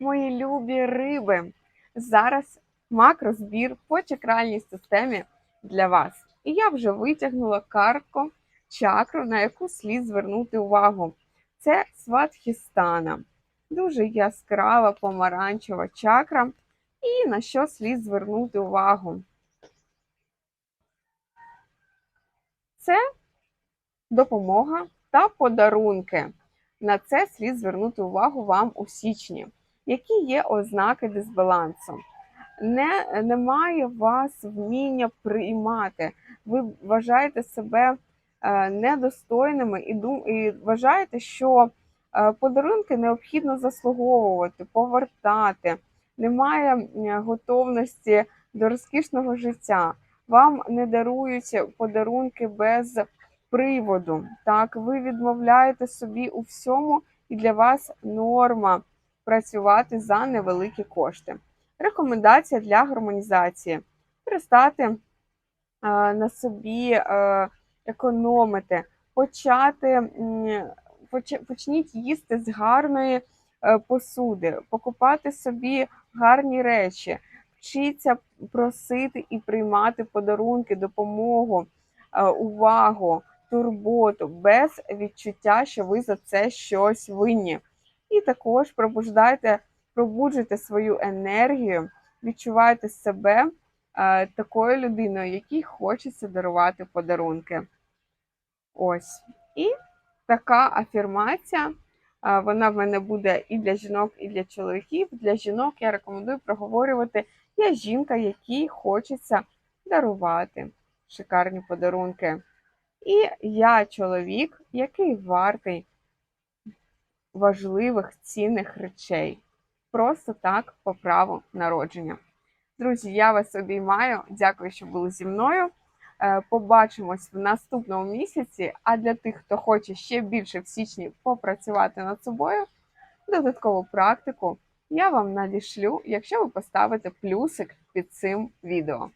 Мої любі риби! Зараз макрозбір по чакральній системі для вас. І я вже витягнула картку чакру, на яку слід звернути увагу. Це сватхістана. Дуже яскрава помаранчева чакра. І на що слід звернути увагу? Це допомога та подарунки. На це слід звернути увагу вам у січні. Які є ознаки дисбалансу? Не, Немає у вас вміння приймати. Ви вважаєте себе е, недостойними і, дум, і вважаєте, що е, подарунки необхідно заслуговувати, повертати. Немає готовності до розкішного життя. Вам не дарують подарунки без приводу. Так, ви відмовляєте собі у всьому, і для вас норма працювати за невеликі кошти. Рекомендація для гармонізації: перестати е, на собі е, економити, почати поч, почніть їсти з гарної е, посуди, покупати собі гарні речі, вчіться просити і приймати подарунки, допомогу, увагу турботу, без відчуття, що ви за це щось винні. І також пробуждайте, пробуджуйте свою енергію, відчувайте себе е, такою людиною, якій хочеться дарувати подарунки. Ось. І така афірмація. е, Вона в мене буде і для жінок, і для чоловіків. Для жінок я рекомендую проговорювати я жінка, якій хочеться дарувати шикарні подарунки. І я чоловік, який вартий важливих цінних речей. Просто так по праву народження. Друзі, я вас обіймаю. Дякую, що були зі мною. Е, Побачимось в наступному місяці. А для тих, хто хоче ще більше в січні попрацювати над собою, додаткову практику я вам надішлю, якщо ви поставите плюсик під цим відео.